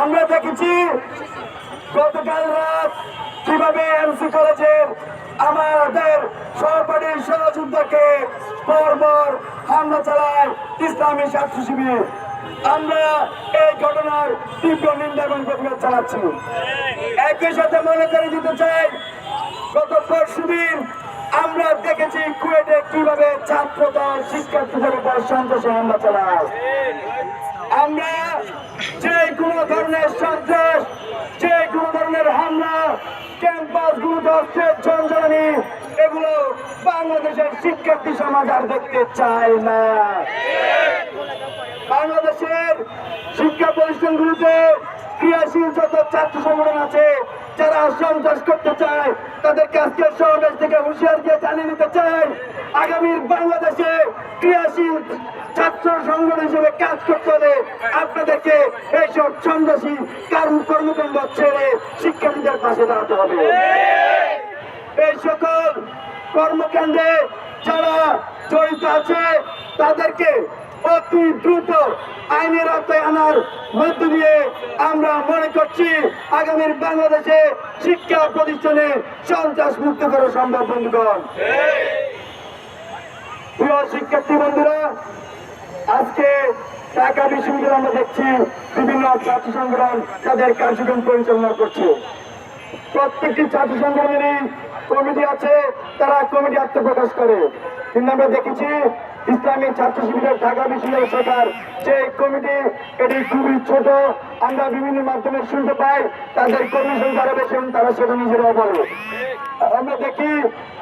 আমরা দেখেছি গতকাল রাত কীভাবে এমসি কলেজের আমাদের সহপাঠীর সহযোদ্ধাকে পরপর হামলা চালায় ইসলামী ছাত্র শিবির। আমরা এই ঘটনার তীব্র নিন্দা এবং প্রতিবাদ চালাচ্ছি একই সাথে মনে করে দিতে চাই, গত পরশু দিন আমরা দেখেছি কুয়েটে কীভাবে ছাত্রদল শিক্ষার্থীদের উপর সন্ত্রাসী হামলা চালায়। আমরা যে কোনো ধরনের সন্ত্রাস যে কোনো ধরনের হামলা ক্যাম্পাস গুলোতে অস্ত্রের এগুলো বাংলাদেশের শিক্ষার্থী সমাজ আর দেখতে চায় না। বাংলাদেশের শিক্ষা প্রতিষ্ঠানগুলোতে ক্রিয়াশীল যত ছাত্র সংগঠন যারা সন্ত্রাস করতে চায়, তাদেরকে আজকে সমাবেশ থেকে হুঁশিয়ার দিয়ে জানিয়ে দিতে চাই। আগামীর বাংলাদেশে ক্রিয়াশীল ছাত্র সংগঠন হিসেবে কাজ করতে হলে আপনাদেরকে এইসব সন্ত্রাসী কর্ম কর্মকাণ্ড ছেড়ে শিক্ষার্থীদের পাশে দাঁড়াতে হবে। এই সকল কর্মকাণ্ডে যারা জড়িত আছে, তাদেরকে অতি দ্রুত আইনের আওতায় আনার মধ্য দিয়ে আমরা মনে করছি আগামীর বাংলাদেশে শিক্ষা প্রতিষ্ঠানে সন্ত্রাস মুক্ত করা সম্ভব, বন্ধুগণ। প্রিয় শিক্ষার্থী বন্ধুরা, আজকে ঢাকা বিশ্ববিদ্যালয়ে আমরা দেখছি বিভিন্ন ছাত্র সংগঠন তাদের কার্যক্রম পরিচালনা করছে। প্রত্যেকটি ছাত্র সংগঠনেরই কমিটি আছে, তারা কমিটি আত্মপ্রকাশ করে। কিন্তু আমরা দেখেছি ইসলামী ছাত্র শিবিরের ঢাকা বিশ্ববিদ্যালয় সরকার যে কমিটি, এটি খুবই ছোট। আমরা বিভিন্ন মাধ্যমে শুনতে পাই, তাদের কর্মী সংখ্যা আরও তারা সেটা নিজেরাও বলে। আমরা দেখি,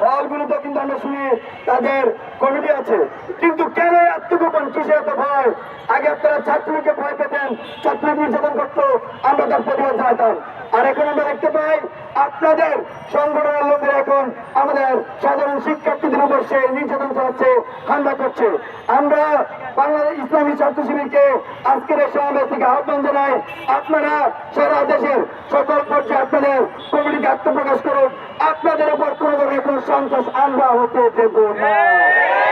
হলগুলোতে কিন্তু আমরা শুনি তাদের কমিটি আছে। কিন্তু কেন আত্মগোপন? কিসে এত ভয়? আগে আপনারা ছাত্রলীগকে ভয় পেতেন, ছাত্রলীগ নির্যাতন করতো, আমরা তার প্রতিবাদ জানাতাম। আর এখন আমরা দেখতে পাই, আপনাদের সংগঠনের লোকেরা এখন আমাদের সাধারণ শিক্ষার্থীদের সে নির্যাতন চালাচ্ছে, হামলা করছে। আমরা বাংলাদেশ ইসলামী ছাত্র শিবিরকে আজকের এই সমাবেশ থেকে আহ্বান জানাই, আপনারা সারা দেশের সকল পর্যায়ে আপনাদের কমিটিকে আত্মপ্রকাশ করুন। আপনাদের উপর কোনো ধরনের কোনো সন্ত্রাস আমরা হতে দেব না।